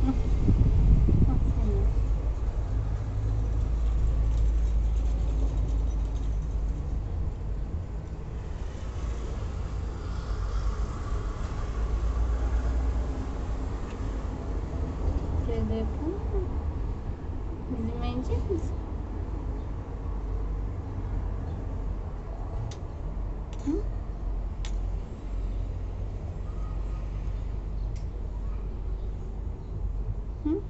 Ezekmiş. Hı. Aferin. Şöyle de Hı?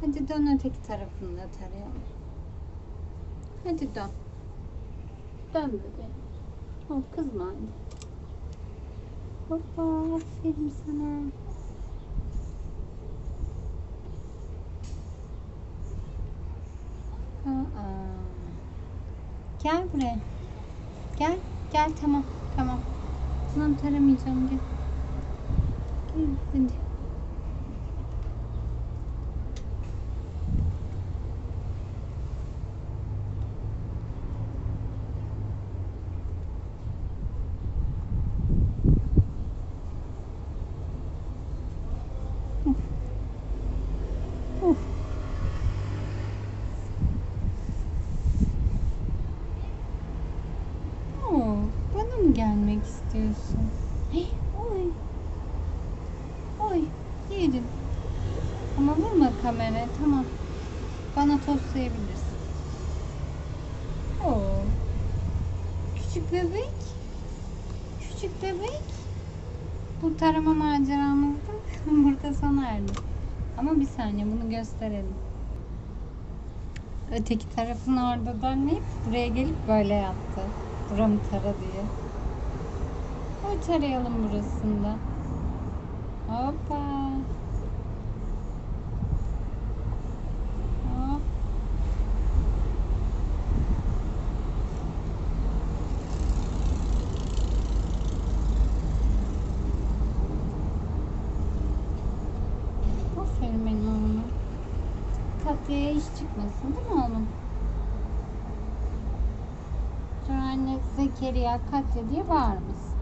Hadi dön öteki tarafını da tarayalım. Hadi dön. Dön bebeğim. Ol kızma hadi. Hoppa aferin sana. Aa. Gel buraya. Gel. Gel tamam. Tamam. Tamam taramayacağım gel. Gel hadi. Kameraya, tamam. Bana tostlayabilirsin. Oo. Küçük bebek. Küçük bebek. Bu tarama maceramız da burada sona erdi. Ama bir saniye bunu gösterelim. Öteki tarafın orada dönmeyip buraya gelip böyle yaptı. Buramı tara diye. Koy tarayalım burasında. Hoppa. Hop. Aferin benim oğluma. Katya'ya iş çıkmasın değil mi oğlum? Sonra anne Zekeriya Katya diye bağırmasın.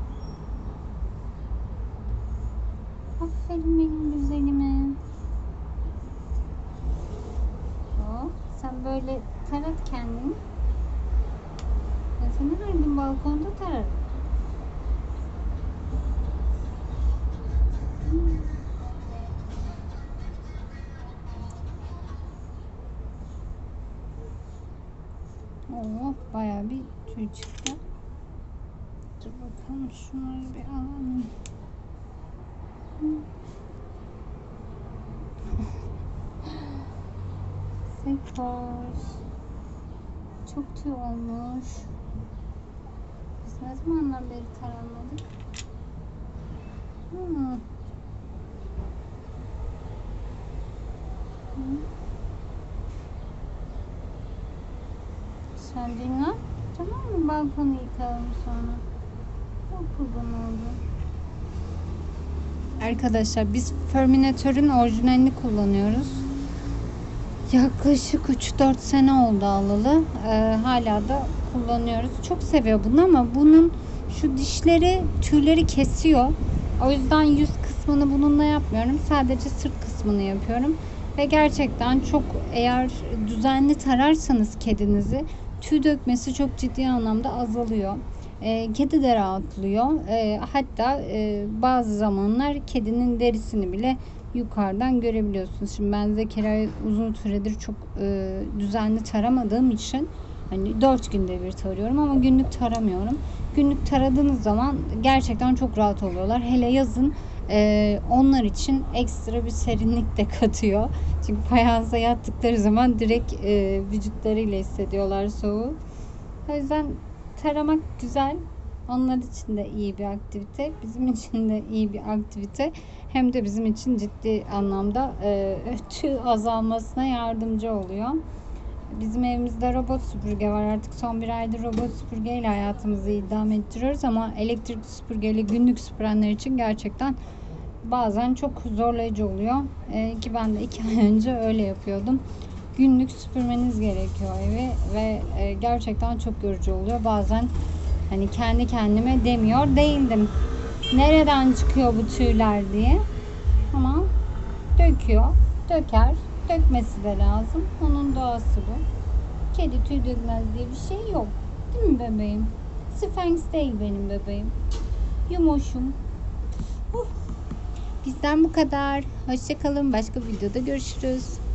Aferin benim güzelime. Hop, sen böyle tarat kendini. Ben seni her gün balkonda tararım. Oo, bayağı bir tüy çıktı. Dur bakalım şunları bir alalım. Sekoş. Çok tüy olmuş. Biz ne zamandan beri taranmadık? Hmm. Hı. Sen dinlen. Tamam mı? Balkonu yıkayalım sonra. Çok kurban oldu. Arkadaşlar biz Ferminatör'ün orijinalini kullanıyoruz. Yaklaşık 3-4 sene oldu alalı. Ee, hala da kullanıyoruz. Çok seviyor bunu ama bunun şu dişleri tüyleri kesiyor. O yüzden yüz kısmını bununla yapmıyorum. Sadece sırt kısmını yapıyorum. Ve gerçekten çok eğer düzenli tararsanız kedinizi tüy dökmesi çok ciddi anlamda azalıyor. E, kedi de rahatlıyor. E, hatta e, bazı zamanlar kedinin derisini bile yukarıdan görebiliyorsunuz. Şimdi ben Zekeriya'yı uzun süredir çok e, düzenli taramadığım için hani 4 günde bir tarıyorum ama günlük taramıyorum. Günlük taradığınız zaman gerçekten çok rahat oluyorlar. Hele yazın e, onlar için ekstra bir serinlik de katıyor. Çünkü fayansa yattıkları zaman direkt e, vücutlarıyla hissediyorlar soğuğu. O yüzden taramak güzel. Onlar için de iyi bir aktivite. Bizim için de iyi bir aktivite. Hem de bizim için ciddi anlamda e, tüy azalmasına yardımcı oluyor. Bizim evimizde robot süpürge var. Artık son bir aydır robot süpürgeyle hayatımızı idame ettiriyoruz ama elektrikli süpürgeyle günlük süpürenler için gerçekten bazen çok zorlayıcı oluyor. E, ki ben de iki ay önce öyle yapıyordum. Günlük süpürmeniz gerekiyor evi ve e, gerçekten çok yorucu oluyor. Bazen Hani kendi kendime demiyor değildim. Nereden çıkıyor bu tüyler diye. Ama döküyor. Döker. Dökmesi de lazım. Onun doğası bu. Kedi tüy dökmez diye bir şey yok. Değil mi bebeğim? Sphinx değil benim bebeğim. Yumoşum. Uh. Bizden bu kadar. Hoşçakalın. Başka videoda görüşürüz.